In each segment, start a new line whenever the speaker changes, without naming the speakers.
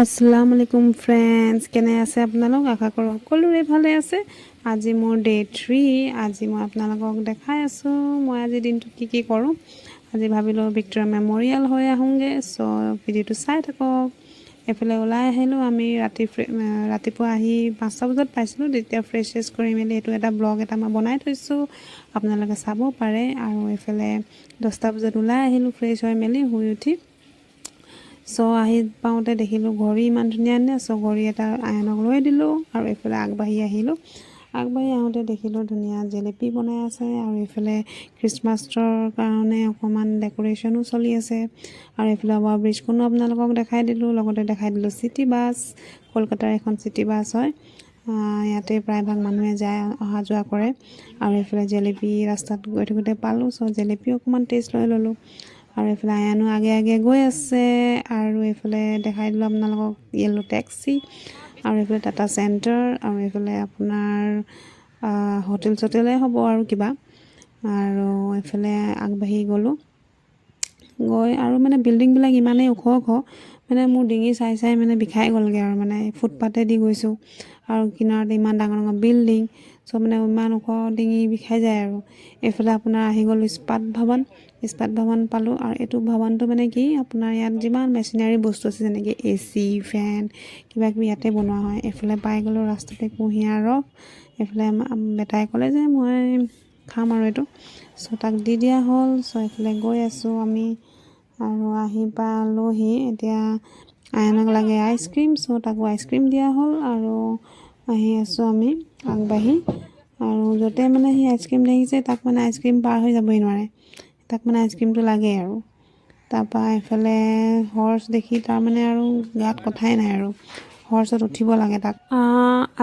আসসালামু আলাইকুম ফ্ৰেণ্ডছ কেনে আছে আপোনালোক? আশা কৰোঁ সকলোৰে ভালে আছে। আজি মোৰ ডে থ্ৰী আজি মই আপোনালোকক দেখাই আছোঁ। মই আজি দিনটোত কি কি কৰোঁ? আজি ভাবিলোঁ ভিক্টৰিয়া মেম'ৰিয়েল হৈ আহোঁগৈ চ' ভিডিঅ'টো চাই থাকক। এইফালে ওলাই আহিলোঁ, আমি ৰাতি ৰাতিপুৱা আহি পাঁচটা বজাত পাইছিলোঁ, তেতিয়া ফ্ৰেছ চেছ কৰি মেলি এইটো এটা ব্লগ এটা মই বনাই থৈছোঁ। আপোনালোকে চাব পাৰে। আৰু এইফালে দহটা বজাত ওলাই আহিলোঁ ফ্ৰেছ হৈ মেলি শুই উঠি চ' আহি পাওঁতে দেখিলোঁ ঘড়ী ইমান ধুনীয়া ধুনীয়া চ' ঘড়ী এটা আয়নক লৈ দিলোঁ আৰু এইফালে আগবাঢ়ি আহিলোঁ। আগবাঢ়ি আহোঁতে দেখিলোঁ ধুনীয়া জেলেপি বনাই আছে আৰু এইফালে খ্ৰীষ্টমাছৰ কাৰণে অকণমান ডেক'ৰেশ্যনো চলি আছে। আৰু এইফালে অভাৰ ব্ৰিজখনো আপোনালোকক দেখাই দিলোঁ, লগতে দেখাই দিলোঁ চিটি বাছ কলকাতাৰ এখন চিটি বাছ হয়। ইয়াতে প্ৰায়ভাগ মানুহে যায় অহা যোৱা কৰে। আৰু এইফালে জেলেপি ৰাস্তাত গৈ থাকোঁতে পালোঁ চ' জেলেপি অকণমান টেষ্ট লৈ ল'লোঁ। আৰু এইফালে আয়ানো আগে আগে গৈ আছে আৰু এইফালে দেখাই দিলোঁ আপোনালোকক য়েল্ল' টেক্সি আৰু এইফালে টাটা চেণ্টাৰ আৰু এইফালে আপোনাৰ হোটেল চোটেলে হ'ব আৰু কিবা। আৰু এইফালে আগবাঢ়ি গ'লোঁ। গৈ আৰু মানে বিল্ডিংবিলাক ইমানেই ওখ ওখ মানে মোৰ ডিঙি চাই চাই মানে বিষাই গ'লগৈ আৰু মানে ফুটপাতেদি গৈছোঁ। আৰু কিনাৰতে ইমান ডাঙৰ ডাঙৰ বিল্ডিং চ' মানে ইমান ওখ ডিঙি বিষাই যায় আৰু। এইফালে আপোনাৰ আহি গ'লোঁ ইস্পাত ভৱন। ইস্পাত ভৱন পালোঁ আৰু এইটো ভৱনটো মানে কি আপোনাৰ ইয়াত যিমান মেচিনাৰী বস্তু আছে যেনেকৈ এ চি ফেন কিবা কিবি ইয়াতে বনোৱা হয়। এইফালে পাই গ'লোঁ ৰাস্তাতে কুঁহিয়াৰ ৰস। এইফালে বেটাই ক'লে যে মই খাম আৰু এইটো। চ' তাক দি দিয়া হ'ল। চ' এইফালে গৈ আছোঁ আমি আৰু আহি পালোহি। এতিয়া আয়নক লাগে আইচক্ৰীম। চ' তাকো আইচক্ৰীম দিয়া হ'ল আৰু আহি আছোঁ আমি আগবাঢ়ি। আৰু য'তে মানে সি আইচক্ৰীম দেখিছে তাক মানে আইচক্ৰীম পাৰ হৈ যাবই নোৱাৰে। তাক মানে আইচক্ৰীমটো লাগেই আৰু। তাৰপৰা এইফালে হৰ্চ দেখি তাৰমানে আৰু গাত কথাই নাই আৰু। হৰ্চত উঠিব লাগে তাক।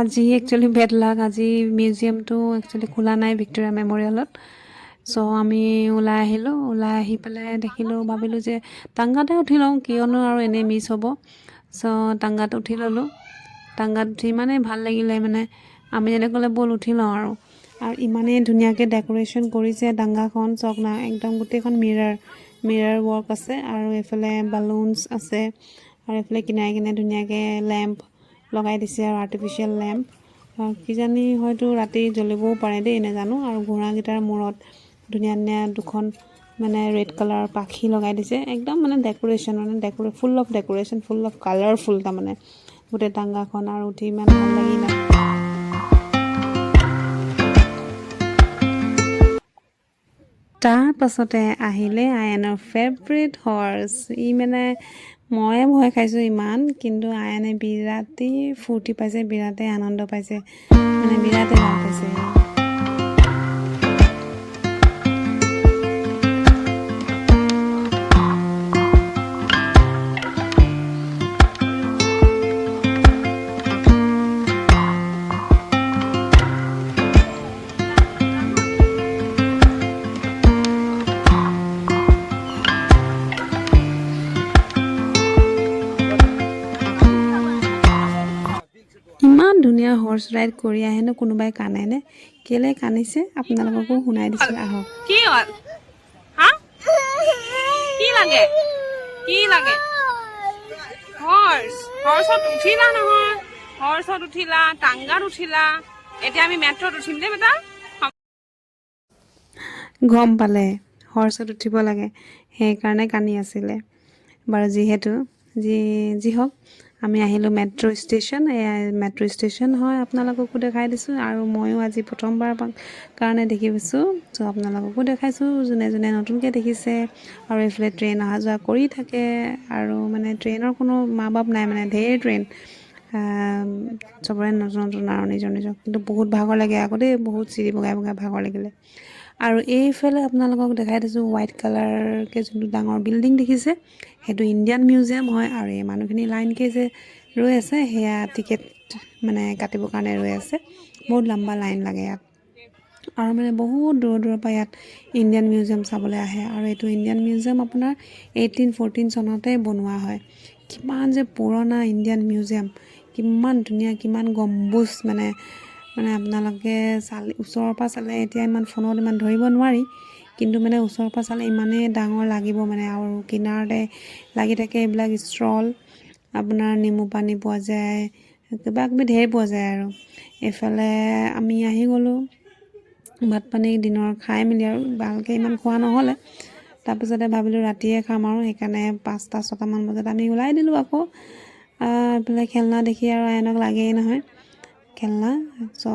আজি একচুৱেলি বেড লাক আজি মিউজিয়ামটো একচুৱেলি খোলা নাই ভিক্টৰিয়া মেম'ৰিয়েলত। চ' আমি ওলাই আহিলোঁ। ওলাই আহি পেলাই দেখিলোঁ ভাবিলোঁ যে টাংগাতে উঠি লওঁ কিয়নো আৰু এনেই মিছ হ'ব। চ' টাংগাত উঠি ল'লোঁ। টাংগাত উঠি ইমানেই ভালো লাগিলে মানে আমি যেনে ক'লে ব'ল উঠি লওঁ আৰু। আৰু ইমানেই ধুনীয়াকৈ ডেক'ৰেশ্যন কৰিছে ডাংগাখন চাওক না, একদম গোটেইখন মিৰাৰ মিৰাৰ ৱৰ্ক আছে। আৰু এইফালে বালুনছ আছে। আৰু এইফালে কিনাৰে কিনাৰে ধুনীয়াকৈ লেম্প লগাই দিছে, আৰু আৰ্টিফিচিয়েল লেম্প কিজানি হয়তো ৰাতি জ্বলিবও পাৰে দেই, নাজানো। আৰু ঘোঁৰাকেইটাৰ মূৰত ধুনীয়া ধুনীয়া দুখন মানে ৰেড কালাৰৰ পাখি লগাই দিছে। একদম মানে ডেক'ৰেশ্যন মানে decor full of decoration full of colourful তাৰমানে। গোটেই টাংগাখন আৰু উঠি ইমান ভাল লাগিলে। তাৰ পাছতে আহিলে আয়নৰ ফেভৰেট হৰ্চ ই মানে ময়ে ভয় খাইছোঁ ইমান কিন্তু আয়নে বিৰাটেই ফূৰ্তি পাইছে বিৰাটেই আনন্দ পাইছে মানে বিৰাটেই ভাল পাইছে। হৰ্চ ৰাইড কৰি আহেনো কোনোবাই কানেনে কেলৈ কান্দিছে আপোনালোককো শুনাই দিছোঁ আহক।
কি কি লাগে? কি লাগে? হৰ্চ হৰ্চত উঠিলা নহয়। হৰ্চত উঠিলা টাংগাত উঠিলা। এতিয়া আমি মেট্ৰত উঠিম দেই বেটা।
গম পালে হৰ্চত উঠিব লাগে। সেইকাৰণে কান্দি আছিলে। বাৰু যিহেতু যি যি হওক আমি আহিলোঁ মেট্ৰ' ষ্টেচন মেট্ৰ' ষ্টেচন হয় আপোনালোককো দেখাই দিছোঁ আৰু ময়ো আজি প্ৰথমবাৰ কাৰণে দেখি পাইছোঁ। চ' আপোনালোককো দেখাইছোঁ যোনে যোনে নতুনকৈ দেখিছে আৰু এইফালে ট্ৰেইন অহা যোৱা কৰি থাকে আৰু মানে ট্ৰেইনৰ কোনো মা বাপ নাই মানে ঢেৰ ট্ৰেইন চবৰে নতুন নতুন আৰু নিজৰ নিজৰ। কিন্তু বহুত ভাগৰ লাগে আকৌ দেই বহুত চিৰি বগাই বগাই ভাগৰ লাগিলে। আৰু এইফালে আপোনালোকক দেখাই দিছোঁ হোৱাইট কালাৰকৈ যোনটো ডাঙৰ বিল্ডিং দেখিছে সেইটো ইণ্ডিয়ান মিউজিয়াম হয় আৰু এই মানুহখিনি লাইনকৈ যে ৰৈ আছে সেয়া টিকেট মানে কাটিবৰ কাৰণে ৰৈ আছে। বহুত লম্বা লাইন লাগে ইয়াত। আৰু মানে বহুত দূৰৰ দূৰৰ পৰা ইয়াত ইণ্ডিয়ান মিউজিয়াম চাবলৈ আহে। আৰু এইটো ইণ্ডিয়ান মিউজিয়াম আপোনাৰ এইটিন ফ'ৰটিন চনতে বনোৱা হয়। কিমান যে পুৰণা ইণ্ডিয়ান মিউজিয়াম কিমান ধুনীয়া কিমান গম্বুজ মানে মানে আপোনালোকে চালে ওচৰৰ পৰা চালে এতিয়া ইমান ফোনত ইমান ধৰিব নোৱাৰি কিন্তু মানে ওচৰৰ পৰা চালে ইমানেই ডাঙৰ লাগিব মানে আৰু কিনাৰতে লাগি থাকে এইবিলাক ষ্ট্ৰল আপোনাৰ নেমু পানী পোৱা যায় কিবা কিবি ঢেৰ পোৱা যায় আৰু। এইফালে আমি আহি গ'লোঁ ভাত পানী দিনৰ খাই মেলি আৰু ভালকৈ ইমান খোৱা নহ'লে তাৰপিছতে ভাবিলোঁ ৰাতিয়ে খাম আৰু সেইকাৰণে পাঁচটা ছটামান বজাত আমি ওলাই দিলোঁ আকৌ। এইফালে খেলনা দেখি আৰু আইনক লাগেই নহয়। খেলনা চ'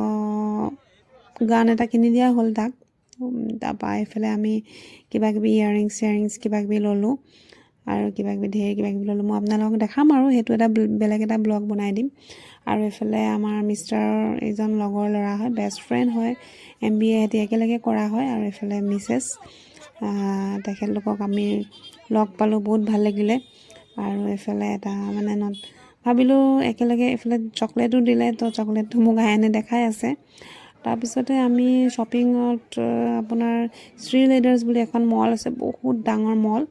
গান এটা কিনি দিয়া হ'ল তাক। তাৰপৰা এইফালে আমি কিবা কিবি ইয়াৰিংছ চিয়াৰিংছ কিবা কিবি ল'লোঁ। আৰু কিবা কিবি ঢেৰ কিবা কিবি ল'লোঁ। মই আপোনালোকক দেখাম আৰু সেইটো এটা ব্ল- বেলেগ এটা ব্লগ বনাই দিম। আৰু এইফালে আমাৰ মিষ্টাৰৰ এজন লগৰ ল'ৰা হয় বেষ্ট ফ্ৰেণ্ড হয়। এম বি এ সিহঁতি একেলগে কৰা হয়। আৰু এইফালে মিছেছ তেখেতলোকক আমি লগ পালোঁ। বহুত ভাল লাগিলে। আৰু এইফালে এটা মানে ন- ভাবিলোঁ একেলগে এইফালে চকলেটো দিলে, তো চকলেটটো মোক আইনে দেখাই আছে। তাৰপিছতে আমি শ্বপিঙত আপোনাৰ শ্ৰী লেডাৰ্ছ বুলি এখন মল আছে, বহুত ডাঙৰ মল।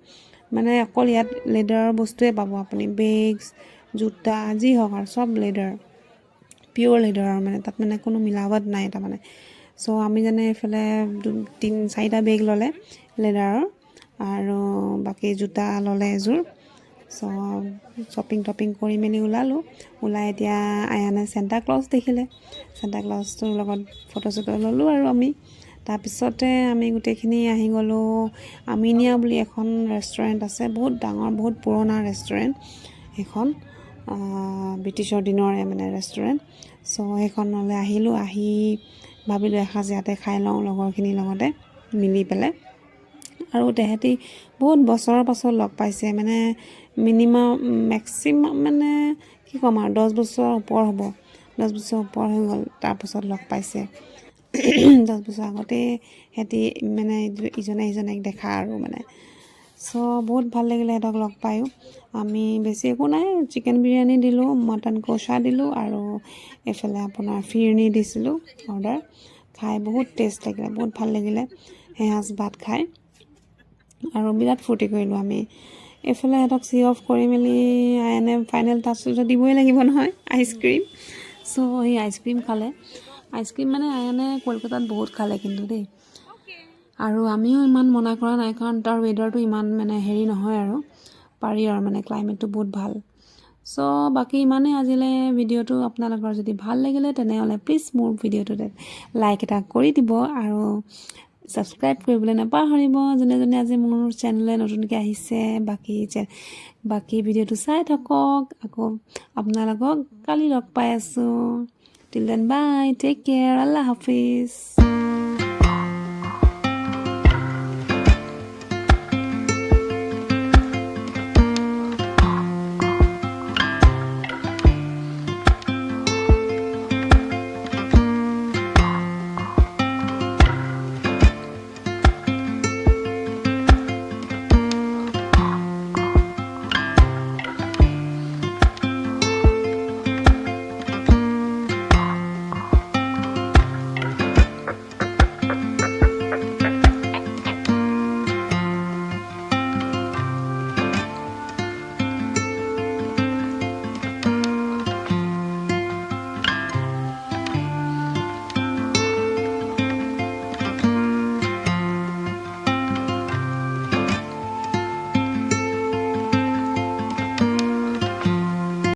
মানে অকল ইয়াত লেডাৰৰ বস্তুৱে পাব আপুনি, বেগছ, জোতা, যি হওক আৰু চব লেডাৰ, পিয়'ৰ লেডাৰৰ মানে তাত মানে কোনো মিলাৱট নাই তাৰমানে চ' আমি যেনে এইফালে তিনি, চাৰিটা বেগ ল'লে লেডাৰৰ, আৰু বাকী জোতা ল'লে এযোৰ। চ' শ্বপিং টপিং কৰি মেলি ওলালোঁ। ওলাই এতিয়া আয়ানে চেণ্টা ক্লজ দেখিলে। চেণ্টা ক্লজটোৰ লগত ফটো চটো ল'লোঁ আৰু আমি। তাৰপিছতে আমি গোটেইখিনি আহি গ'লোঁ। আমিনিয়া বুলি এখন ৰেষ্টুৰেণ্ট আছে। বহুত ডাঙৰ বহুত পুৰণা ৰেষ্টুৰেণ্ট সেইখন ব্ৰিটিছৰ দিনৰে মানে ৰেষ্টুৰেণ্ট চ' সেইখনলৈ আহিলোঁ। আহি ভাবিলোঁ এসাঁজ ইয়াতে খাই লওঁ লগৰখিনিৰ লগতে মিলি পেলাই। আৰু তেহেঁতি বহুত বছৰৰ পাছত লগ পাইছে। মানে মিনিমাম মেক্সিমাম মানে কি ক'ম আৰু, দহ বছৰৰ ওপৰ হ'ব। দহ বছৰ ওপৰ হৈ গ'ল তাৰপাছত লগ পাইছে। দহ বছৰ আগতেই সিহঁতি মানে ইজনে সিজনক দেখা আৰু মানে। চ' বহুত ভালো লাগিলে সিহঁতক লগ পায়ো। আমি বেছি একো নাই চিকেন বিৰিয়ানী দিলোঁ মটন কচা দিলোঁ আৰু এইফালে আপোনাৰ ফিৰনি দিছিলোঁ অৰ্ডাৰ খাই বহুত টেষ্ট লাগিলে, বহুত ভালো লাগিলে। সেসাঁজ ভাত খাই। আৰু বিৰাট ফূৰ্তি কৰিলোঁ আমি। এইফালে সিহঁতক চি অফ কৰি মেলি আইনে ফাইনেল টাচটো দিবই লাগিব নহয় আইচক্ৰীম চ' সেই আইচক্ৰীম খালে। আইচক্ৰীম মানে আইনে কলকাতাত বহুত খালে কিন্তু দেই। আৰু আমিও ইমান মনা কৰা নাই, কাৰণ তাৰ ৱেডাৰটো ইমান মানে হেৰি নহয় আৰু। পাৰি আৰু মানে ক্লাইমেটটো বহুত ভালো। চ' বাকী ইমানেই আজিলৈ ভিডিঅ'টো। আপোনালোকৰ যদি ভালো লাগিলে, তেনেহ'লে প্লিজ মোৰ ভিডিঅ'টোতে লাইক এটা কৰি দিব। আৰু ছাবস্ক্ৰাইব কৰিবলৈ নাপাহৰিব। যোনে যোনে আজি মোৰ চেনেললৈ নতুনকৈ আহিছে বাকী বাকী ভিডিঅ'টো চাই থাকক। আকৌ আপোনালোকক কালি লগ পাই আছোঁ। Till then bye take care Allah Hafiz.